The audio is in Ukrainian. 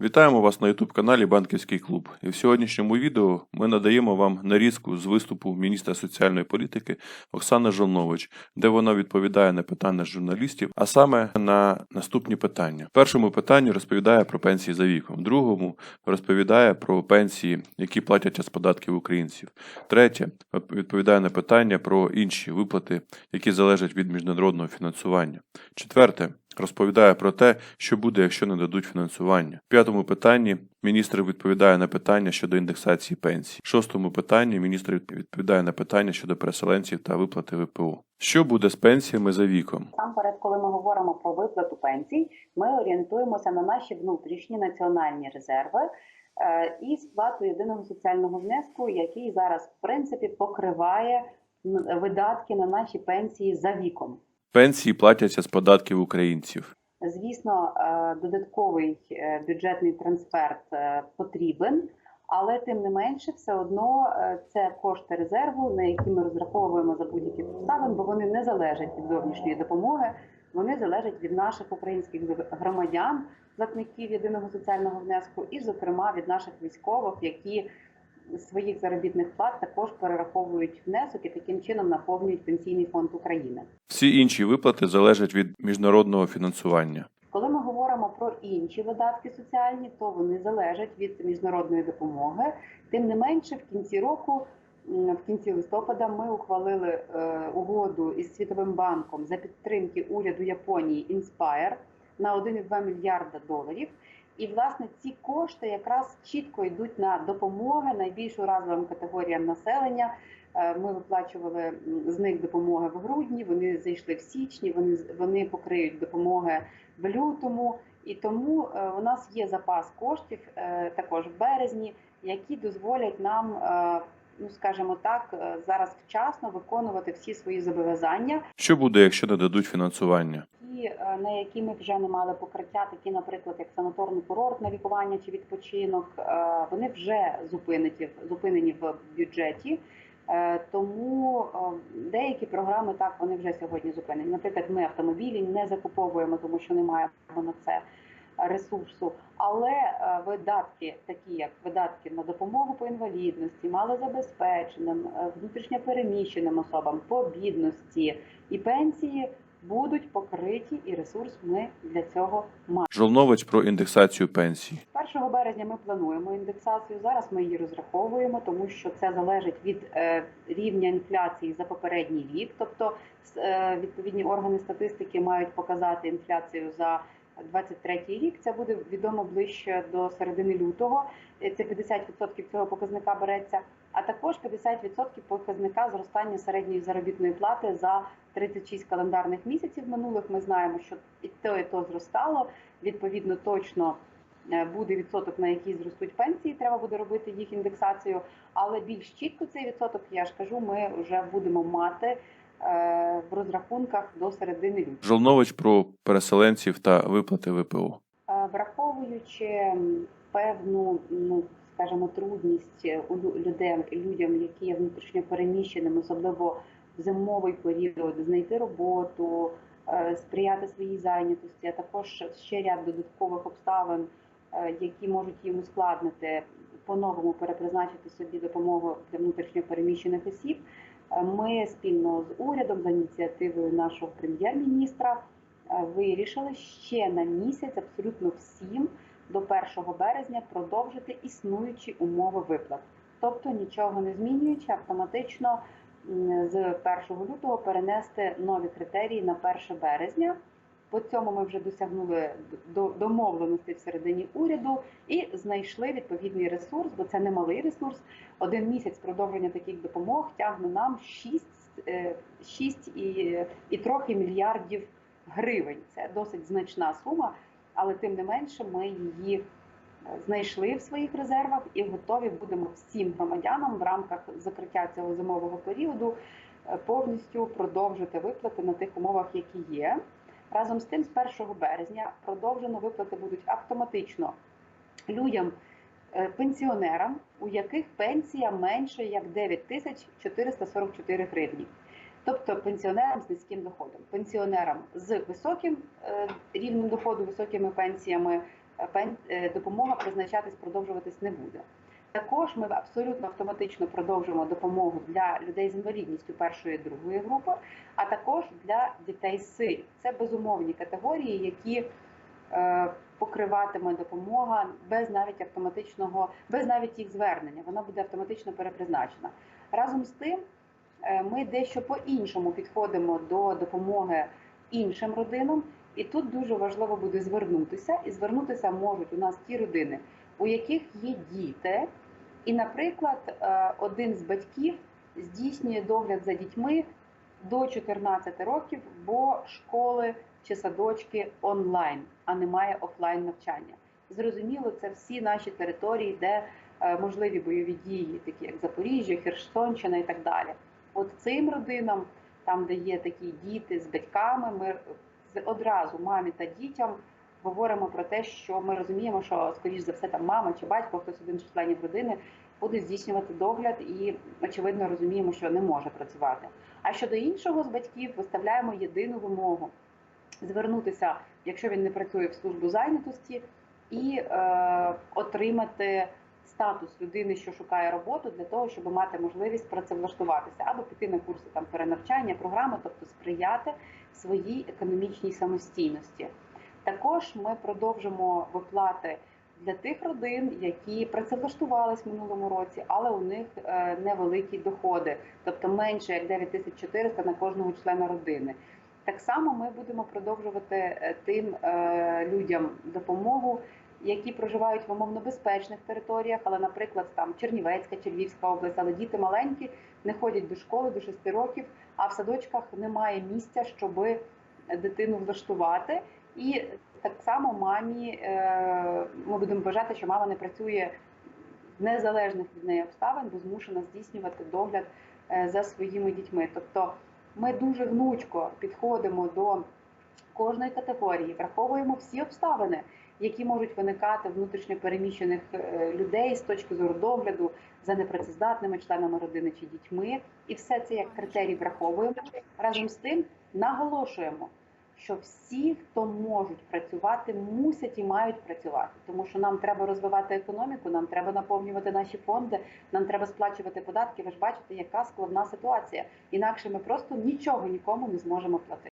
Вітаємо вас на youtube каналі Банківський клуб. І в сьогоднішньому відео ми надаємо вам нарізку з виступу міністра соціальної політики Оксани Жолнович, де вона відповідає на питання журналістів, а саме на наступні питання. В першому питанні розповідає про пенсії за віком, в другому розповідає про пенсії, які платять з податків українців. Третє відповідає на питання про інші виплати, які залежать від міжнародного фінансування. Четверте розповідає про те, що буде, якщо не дадуть фінансування. В п'ятому питанні міністр відповідає на питання щодо індексації пенсій. В шостому питанні міністр відповідає на питання щодо переселенців та виплати ВПО. Що буде з пенсіями за віком? Насамперед, коли ми говоримо про виплату пенсій, ми орієнтуємося на наші внутрішні національні резерви е, і сплату єдиного соціального внеску, який зараз в принципі покриває видатки на наші пенсії за віком. Пенсії платяться з податків українців. Звісно, е, додатковий е, бюджетний трансфер е, потрібен, але тим не менше, все одно це кошти резерву, на які ми розраховуємо за будь-яких обставин, бо вони не залежать від зовнішньої допомоги, вони залежать від наших українських громадян, платників єдиного соціального внеску, і, зокрема, від наших військових, які своїх заробітних плат також перераховують внесок і таким чином наповнюють пенсійний фонд України. Всі інші виплати залежать від міжнародного фінансування. Коли ми говоримо про інші видатки соціальні, то вони залежать від міжнародної допомоги. Тим не менше, в кінці року, в кінці листопада, ми ухвалили е, угоду із Світовим банком за підтримки уряду Японії Inspire на 1,2 мільярда доларів. І власне ці кошти якраз чітко йдуть на допомоги найбільш уразливим категоріям населення. Е, Ми виплачували з них допомоги в грудні. Вони зайшли в січні. Вони вони покриють допомоги в лютому. І тому е, у нас є запас коштів е, також в березні, які дозволять нам, ну скажімо так, зараз вчасно виконувати всі свої зобов'язання Що буде, якщо не дадуть фінансування? Е, на які ми вже не мали покриття, такі, наприклад, як санаторний курорт на лікування чи відпочинок, е, вони вже зупинені, зупинені в бюджеті. Е, Тому деякі програми так вони вже сьогодні зупинені. Наприклад, ми автомобілі не закуповуємо, тому що не маємо на це ресурсу. Але видатки, такі як видатки на допомогу по інвалідності, малозабезпеченим, внутрішньопереміщеним особам, по бідності і пенсії будуть покриті, і ресурс ми для цього маємо. Жолнович про індексацію пенсій. 1 березня ми плануємо індексацію. Зараз ми її розраховуємо, тому що це залежить від е, рівня інфляції за попередній рік. Тобто е, відповідні органи статистики мають показати інфляцію за 23 рік. Це буде відомо ближче до середини лютого. Е, Це 50% цього показника береться. А також 50% показника зростання середньої заробітної плати за 36 календарних місяців минулих. Ми знаємо, що і то, і то зростало. Відповідно, точно е, буде відсоток, на який зростуть пенсії. Треба буде робити їх індексацію. Але більш чітко цей відсоток, я ж кажу, ми вже будемо мати е, в розрахунках до середини лютого. Жолнович про переселенців та виплати ВПО. Е, Враховуючи певну, ну скажімо, трудність у лю- людей, людям, які є внутрішньо переміщеними, особливо в зимовий період, знайти роботу, е, сприяти своїй зайнятості, а також ще ряд додаткових обставин, е, які можуть їм ускладнити по-новому перепризначити собі допомогу для внутрішньо переміщених осіб. Е, Ми спільно з урядом за ініціативою нашого прем'єр-міністра е, вирішили ще на місяць абсолютно всім до 1 березня продовжити існуючі умови виплат. Тобто нічого не змінюючи, автоматично з 1 лютого перенести нові критерії на 1 березня. По цьому ми вже досягнули до- домовленості всередині уряду і знайшли відповідний ресурс, бо це немалий ресурс. Один місяць продовження таких допомог тягне нам 6, 6 і, і трохи мільярдів гривень. Це досить значна сума, але тим не менше ми її е, знайшли в своїх резервах і готові будемо всім громадянам в рамках закриття цього зимового періоду е, повністю продовжити виплати на тих умовах, які є. Разом з тим, з 1 березня продовжено виплати будуть автоматично людям, е, пенсіонерам, у яких пенсія менше як 9 тисяч 444 гривні. Тобто пенсіонерам з низьким доходом, пенсіонерам з високим е, рівнем доходу, високими пенсіями е, е, допомога призначатись продовжуватись не буде. Також ми абсолютно автоматично продовжуємо допомогу для людей з інвалідністю першої і другої групи, а також для дітей сиріт. Це безумовні категорії, які покриватиме допомога без навіть автоматичного, без навіть їх звернення. Вона буде автоматично перепризначена. Разом з тим, ми дещо по-іншому підходимо до допомоги іншим родинам, і тут дуже важливо буде звернутися. І звернутися можуть у нас ті родини, у яких є діти, і, наприклад, е, один з батьків здійснює догляд за дітьми до 14 років, бо школи чи садочки онлайн, а немає офлайн навчання. Зрозуміло, це всі наші території, де е, можливі бойові дії, такі як Запоріжжя, Херсонщина і так далі. От цим родинам, там, де є такі діти з батьками, ми одразу мамі та дітям говоримо про те, що ми розуміємо, що скоріш за все там мама чи батько, хтось один з членів родини буде здійснювати догляд, і очевидно розуміємо, що не може працювати. А щодо іншого з батьків, виставляємо єдину вимогу звернутися, якщо він не працює в службу зайнятості, і е, отримати статус людини, що шукає роботу, для того, щоб мати можливість працевлаштуватися або піти на курси там перенавчання, програми, тобто сприяти своїй економічній самостійності. Також ми продовжимо виплати для тих родин, які працевлаштувались в минулому році, але у них е, невеликі доходи, тобто менше як 9400 на кожного члена родини. Так само ми будемо продовжувати е, тим е, людям допомогу, які проживають в умовно безпечних територіях, але, наприклад, там Чернівецька чи Львівська область, але діти маленькі не ходять до школи до 6 років, а в садочках немає місця, щоб дитину влаштувати. І так само мамі е, ми будемо вважати, що мама не працює в незалежних від неї обставин, бо змушена здійснювати догляд е, за своїми дітьми. Тобто ми дуже гнучко підходимо до кожної категорії, враховуємо всі обставини, які можуть виникати внутрішньо переміщених е, людей з точки зору догляду за непрацездатними членами родини чи дітьми, і все це як критерій враховуємо. Разом з тим наголошуємо, що всі, хто можуть працювати, мусять і мають працювати, тому що нам треба розвивати економіку, нам треба наповнювати наші фонди, нам треба сплачувати податки. Ви ж бачите, яка складна ситуація. Інакше ми просто нічого нікому не зможемо платити.